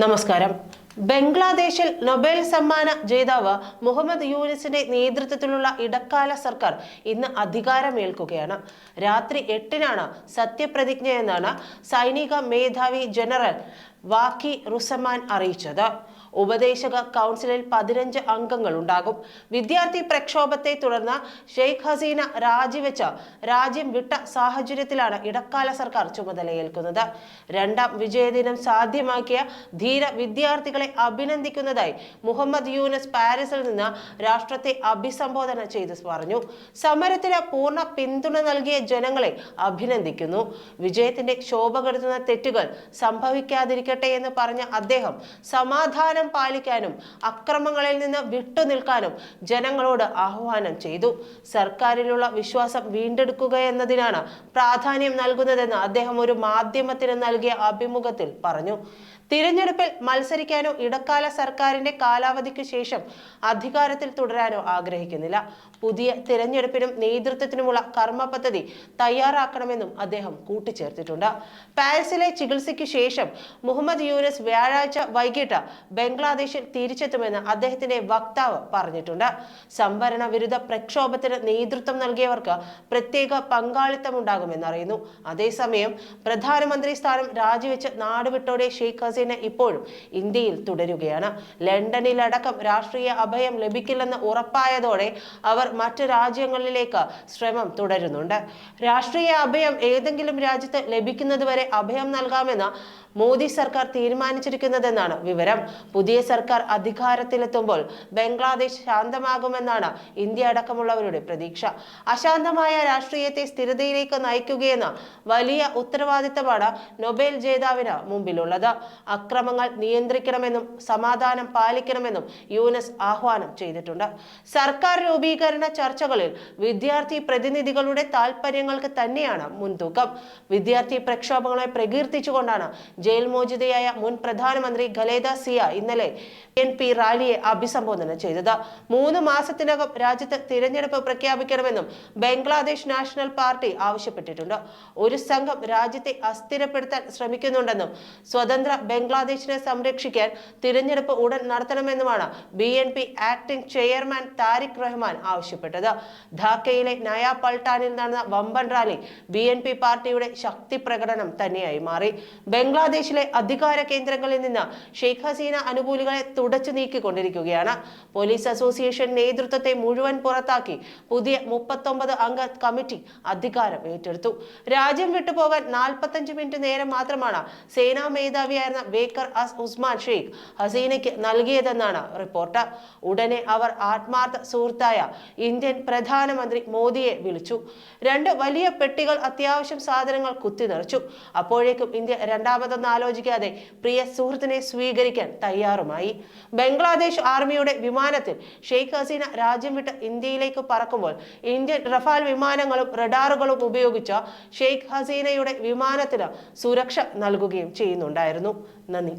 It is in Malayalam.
നമസ്കാരം. ബംഗ്ലാദേശിൽ നൊബേൽ സമ്മാന ജേതാവ് മുഹമ്മദ് യൂനിസിന്റെ നേതൃത്വത്തിലുള്ള ഇടക്കാല സർക്കാർ ഇന്ന് അധികാരമേൽക്കുകയാണ്. രാത്രി എട്ടിനാണ് സത്യപ്രതിജ്ഞ എന്നാണ് സൈനിക മേധാവി ജനറൽ വാക്കി റുസമാൻ അറിയിച്ചത്. ഉപദേശക കൗൺസിലിൽ പതിനഞ്ച് അംഗങ്ങൾ ഉണ്ടാകും വിദ്യാർത്ഥി പ്രക്ഷോഭത്തെ തുടർന്ന് ഷെയ്ഖ് ഹസീന രാജിവെച്ച രാജ്യം വിട്ട സാഹചര്യത്തിലാണ് ഇടക്കാല സർക്കാർ ചുമതലയേൽക്കുന്നത്. രണ്ടാം വിജയദിനം സാധ്യമാക്കിയ ധീര വിദ്യാർത്ഥികളെ അഭിനന്ദിക്കുന്നതായി മുഹമ്മദ് യൂനസ് പാരീസിൽ നിന്ന് രാഷ്ട്രത്തെ അഭിസംബോധന ചെയ്ത് പറഞ്ഞു. സമരത്തിന് പൂർണ പിന്തുണ നൽകിയ ജനങ്ങളെ അഭിനന്ദിക്കുന്നു. വിജയത്തിന്റെ ശോഭ കെടുത്തുന്ന തെറ്റുകൾ സംഭവിക്കാതിരിക്കട്ടെ എന്ന് പറഞ്ഞ അദ്ദേഹം സമാധാനം പാലിക്കാനും അക്രമങ്ങളിൽ നിന്ന് വിട്ടുനിൽക്കാനും ജനങ്ങളോട് ആഹ്വാനം ചെയ്തു. സർക്കാരിലുള്ള വിശ്വാസം വീണ്ടെടുക്കുക എന്നതിനാണ് പ്രാധാന്യം നൽകുന്നതെന്ന് അദ്ദേഹം ഒരു മാധ്യമത്തിന് നൽകിയ അഭിമുഖത്തിൽ പറഞ്ഞു. തിരഞ്ഞെടുപ്പിൽ മത്സരിക്കാനോ ഇടക്കാല സർക്കാരിന്റെ കാലാവധിക്ക് ശേഷം അധികാരത്തിൽ തുടരാനോ ആഗ്രഹിക്കുന്നില്ല. പുതിയ തിരഞ്ഞെടുപ്പിനും നേതൃത്വത്തിനുമുള്ള കർമ്മ പദ്ധതി തയ്യാറാക്കണമെന്നും അദ്ദേഹം കൂട്ടിച്ചേർത്തിട്ടുണ്ട്. പാരീസിലെ ചികിത്സയ്ക്ക് ശേഷം മുഹമ്മദ് യൂനസ് വ്യാഴാഴ്ച വൈകിട്ട് ബംഗ്ലാദേശിൽ തിരിച്ചെത്തുമെന്ന് അദ്ദേഹത്തിന്റെ വക്താവ് പറഞ്ഞിട്ടുണ്ട്. സംവരണ വിരുദ്ധ പ്രക്ഷോഭത്തിന് നേതൃത്വം നൽകിയവർക്ക് പ്രത്യേക പങ്കാളിത്തമുണ്ടാകുമെന്നറിയുന്നു. അതേസമയം പ്രധാനമന്ത്രി സ്ഥാനം രാജിവെച്ച് നാടുവിട്ടോടെ ഷെയ്ഖ് ഇപ്പോഴും ഇന്ത്യയിൽ തുടരുകയാണ്. ലണ്ടനിലടക്കം രാഷ്ട്രീയ അഭയം ലഭിക്കില്ലെന്ന് ഉറപ്പായതോടെ അവർ മറ്റു രാജ്യങ്ങളിലേക്ക് ശ്രമം തുടരുന്നുണ്ട്. രാഷ്ട്രീയ അഭയം ഏതെങ്കിലും രാജ്യത്ത് ലഭിക്കുന്നതുവരെ അഭയം നൽകാമെന്ന് മോദി സർക്കാർ തീരുമാനിച്ചിരിക്കുന്നതെന്നാണ് വിവരം. പുതിയ സർക്കാർ അധികാരത്തിലെത്തുമ്പോൾ ബംഗ്ലാദേശ് ശാന്തമാകുമെന്നാണ് ഇന്ത്യ അടക്കമുള്ളവരുടെ പ്രതീക്ഷ. അശാന്തമായ രാഷ്ട്രീയത്തെ സ്ഥിരതയിലേക്ക് നയിക്കുകയെന്ന വലിയ ഉത്തരവാദിത്തമാണ് നൊബേൽ ജേതാവിന് മുമ്പിലുള്ളത്. അക്രമങ്ങൾ നിയന്ത്രിക്കണമെന്നും സമാധാനം പാലിക്കണമെന്നും യൂനസ് ആഹ്വാനം ചെയ്തിട്ടുണ്ട്. സർക്കാർ രൂപീകരണ ചർച്ചകളിൽ വിദ്യാർത്ഥി പ്രതിനിധികളുടെ താൽപ്പര്യങ്ങൾക്ക് തന്നെയാണ് മുൻതൂക്കം. വിദ്യാർത്ഥി പ്രക്ഷോഭങ്ങളെ പ്രകീർത്തിച്ചുകൊണ്ടാണ് ജയിൽ മോചിതയായ മുൻ പ്രധാനമന്ത്രി ഖലേദ സിയ ഇന്നലെ എൻ പി റാലിയെ അഭിസംബോധന ചെയ്തത്. മൂന്ന് മാസത്തിനകം രാജ്യത്ത് തിരഞ്ഞെടുപ്പ് പ്രഖ്യാപിക്കണമെന്നും ബംഗ്ലാദേശ് നാഷണൽ പാർട്ടി ആവശ്യപ്പെട്ടിട്ടുണ്ട്. ഒരു സംഘം രാജ്യത്തെ അസ്ഥിരപ്പെടുത്താൻ ശ്രമിക്കുന്നുണ്ടെന്നും സ്വതന്ത്ര ബംഗ്ലാദേശിനെ സംരക്ഷിക്കാൻ തിരഞ്ഞെടുപ്പ് ഉടൻ നടത്തണമെന്നുമാണ് B N P acting chairman Tarique Rahman ആവശ്യപ്പെട്ടത്. ധാക്കയിലെ നയാ പൾട്ടാനിൽ നടന്ന വമ്പൻ റാലി ബി എൻ പി പാർട്ടിയുടെ ശക്തി പ്രകടനം തന്നെയായി മാറി. ബംഗ്ലാദേശിലെ അധികാര കേന്ദ്രങ്ങളിൽ നിന്ന് ഷെയ്ഖ് ഹസീന അനുകൂലികളെ തുടച്ചു നീക്കിക്കൊണ്ടിരിക്കുകയാണ്. പോലീസ് അസോസിയേഷൻ നേതൃത്വത്തെ മുഴുവൻ പുറത്താക്കി പുതിയ മുപ്പത്തൊമ്പത് അംഗ കമ്മിറ്റി അധികാരം ഏറ്റെടുത്തു. രാജ്യം വിട്ടുപോകാൻ നാൽപ്പത്തഞ്ച് മിനിറ്റ് നേരം മാത്രമാണ് സേനാ മേധാവിയായിരുന്ന ബേക്കർ അസ് ഉസ്മാൻ ഷെയ്ഖ് ഹസീനയ്ക്ക് നൽകിയതെന്നാണ് റിപ്പോർട്ട്. ഉടനെ അവർ ആത്മാർത്ഥ സുഹൃത്തായ ഇന്ത്യൻ പ്രധാനമന്ത്രി മോദിയെ വിളിച്ചു. രണ്ട് വലിയ പെട്ടികൾ അത്യാവശ്യം സാധനങ്ങൾ കുത്തി നിറച്ചു. അപ്പോഴേക്കും ഇന്ത്യ രണ്ടാമതൊന്നും ആലോചിക്കാതെ പ്രിയ സുഹൃത്തിനെ സ്വീകരിക്കാൻ തയ്യാറുമായി. ബംഗ്ലാദേശ് ആർമിയുടെ വിമാനത്തിൽ ഷെയ്ഖ് ഹസീന രാജ്യം വിട്ട് ഇന്ത്യയിലേക്ക് പറക്കുമ്പോൾ ഇന്ത്യൻ റഫാൽ വിമാനങ്ങളും റഡാറുകളും ഉപയോഗിച്ച ഷെയ്ഖ് ഹസീനയുടെ വിമാനത്തിന് സുരക്ഷ നൽകുകയും ചെയ്യുന്നുണ്ടായിരുന്നു. നന്ദി.